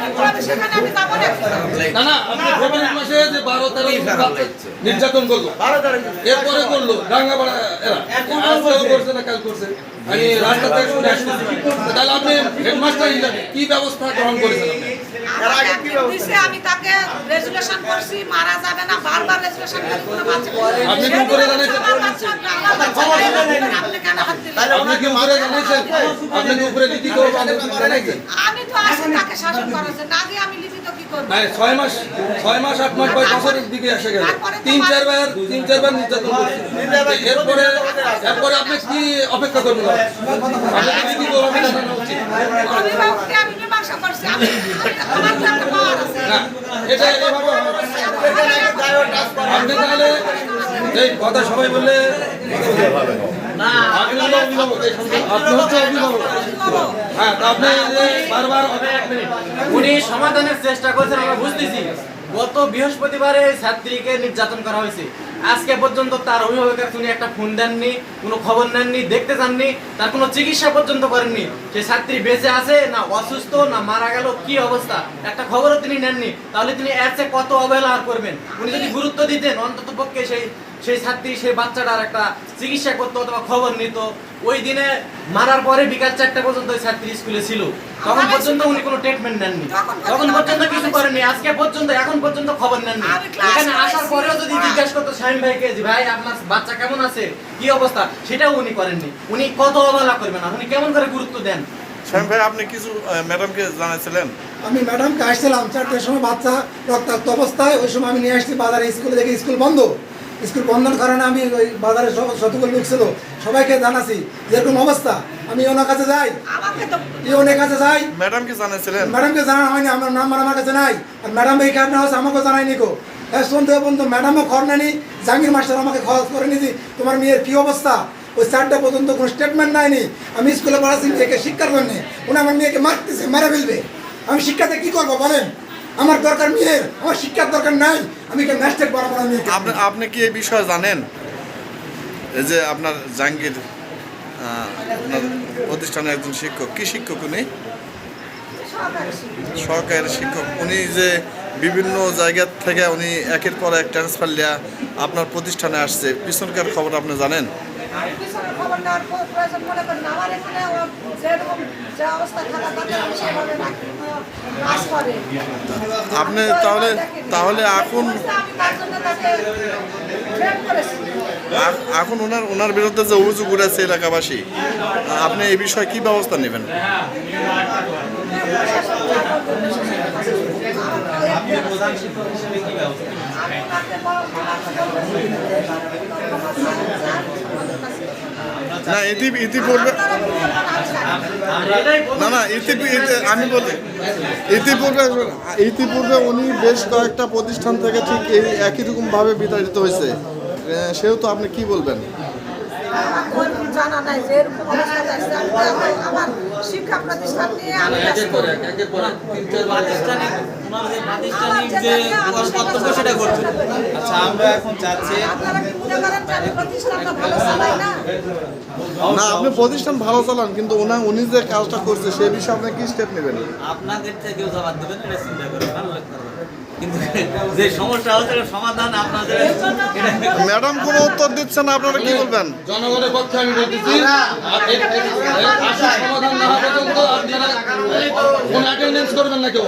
না। না না আপনি ফেব্রুয়ারি মাসে যে বারো তেরো নির্যাতন করল। এরপরে করল ডাঙ্গাপাড়া এরা করছে না কাল করছে। আমি রাস্তা থেকে শুনে আসতেছি তাহলে আপনি হেডমাস্টার হিসাবে কি ব্যবস্থা গ্রহণ দিছে, আমি তাকে রেজুলেশন করছি মারা যাবে না বারবার রেজুলেশন করি কোনো বাচ্চা আমি তো আসি তাকে শাসন করার জন্য। আগে আমি লিখিত ছয় মাস ছয় মাস আট মাস বা বছরের দিকে এসে গেল। তিন চারবার তিন চারবার নির্যাতন করছে। এরপরে এরপরে আপনি কি অপেক্ষা করবেন? কি এটা এভাবে আপনি তাহলে এই কথা সবাই বললে আপনি হচ্ছে অভিভাবক। হ্যাঁ আপনি বারবার উনি সমাধানের চেষ্টা করছেন, আমরা বুঝতেছি। গত বৃহস্পতিবারে ছাত্রীকে নির্যাতন করা হয়েছে। আজকে পর্যন্ত তার অভিভাবকের উনি একটা ফোন দেননি, কোনো খবর নেননি, দেখতে যাননি তার কোনো চিকিৎসা পর্যন্ত করেননি। সেই ছাত্রী বেঁচে আছে না অসুস্থ, না মারা গেল, কি অবস্থা? একটা খবরও তিনি নেননি। তাহলে তিনি চেয়ে কত অবহেলা আর করবেন? উনি যদি গুরুত্ব দিতেন অন্তত পক্ষে সেই সেই ছাত্রী, সেই বাচ্চাটার একটা চিকিৎসা করতো অথবা খবর নিত। ওই দিনে মারার পরে বিকাল চারটা পর্যন্ত ওই ছাত্রী স্কুলে ছিল। তখন পর্যন্ত উনি কোনো ট্রিটমেন্ট নেননি। তখন পর্যন্ত কিছু করেননি। আজকে পর্যন্ত এখন পর্যন্ত খবর নেননি। এখানে আসার পরেও যদি জিজ্ঞাসা করতো শাহিন ভাইকে যে ভাই আপনার বাচ্চা কেমন আছে? কি অবস্থা? সেটাও উনি করেননি। উনি কত অবহেলা করবেন? আপনি কেমন করে গুরুত্ব দেন? ভাই আপনি কিছু ম্যাডামকে জানাইছিলেন? আমি ম্যাডামকে আসছিলাম। চারটের সময় বাচ্চা রক্তাক্ত অবস্থায়। ওই সময় আমি নিয়ে আসছি বাজারে। স্কুলে দেখি স্কুল বন্ধ। স্কুল বন্ধর কারণে আমি ওই বাজারে যতগুলো লোক ছিল সবাইকে জানাছি যেরকম অবস্থা আমি ওনার কাছে যাই। আমাকে তো ওনার কাছে যাই। ম্যাডামকে জানাইছিলেন? ম্যাডামকে জানানো হয়নি আমার নাম্বার আমার কাছে নাই। আর ম্যাডাম এই কারণে হচ্ছে আমাকেও জানায়নি কো হ্যাঁ শুনতে বন্ধু ম্যাডামও খবর নেনি জাহাঙ্গীর মাস্টার আমাকে খরচ করে নিয়েছি। তোমার মেয়ের কী অবস্থা? ওই চারটা পর্যন্ত কোনো স্টেটমেন্ট নেয়নি। আমি স্কুলে পড়াচ্ছি মেয়েকে শিক্ষার জন্যে। উনি আমার মেয়েকে মারতেছে মেরে ফেলবে। আমি শিক্ষাতে কি করব বলেন? আমার দরকার মেয়ের আমার শিক্ষার দরকার নাই। আমি একটা ম্যাস্টেক বাড়াবো না মেয়েকে। আপনি আপনি কি এই বিষয়ে জানেন? এই যে আপনার জাহাঙ্গীর আপনার প্রতিষ্ঠানের একজন শিক্ষক। কি শিক্ষক উনি? সরকারের শিক্ষক। উনি যে বিভিন্ন জায়গা থেকে উনি একের পর এক ট্রান্সফার লিয়া আপনার প্রতিষ্ঠানে আসছে পিছনকার খবর আপনি জানেন? আমি পিছনে খবর নেওয়ার প্রয়োজন মনে করি না। আমার এখানে যেরকম যে অবস্থা থাকা দরকার আমি সেভাবে কাজ করে। আপনি তাহলে তাহলে এখন আমি তার জন্য তাকে train করেছি। আ- এখন ওনার ওনার বিরুদ্ধে যে অভিযোগ উঠেছে এলাকাবাসী আপনি এই বিষয়ে কি ব্যবস্থা নেবেন না, ইতি ইতিপূর্বে না না, ইতি ইতি- আমি বলি ইতিপূর্বে ইতিপূর্বে উনি বেশ কয়েকটা প্রতিষ্ঠান থেকে ঠিক এই একই রকমভাবে বিতাড়িত হয়েছে। সেহেতু আপনি কি বলবেন? জানা নাই যে এরকম অবস্থা যাচ্ছে। আমার শিক্ষা প্রতিষ্ঠান নিয়ে আমি আচ্ছা করেন না? না আপনি প্রতিষ্ঠান ভালো চালান কিন্তু ওনা উনি যে কাজটা করছে সেই বিষয়ে আপনি কি স্টেপ নেবেন? আপনাদের থেকেও জবাব দেবেন চিন্তা করে ভালো লাগতে পারবে কিন্তু যে সমস্যা হচ্ছে সমাধান আপনাদের ম্যাডাম কোনো উত্তর দিচ্ছে না আপনারা কি বলবেন জনগণের পক্ষে আমি বলতেছি সমাধান না হওয়া পর্যন্ত আপনারা কোন অ্যাটেন্ডেন্স করবেন না কেউ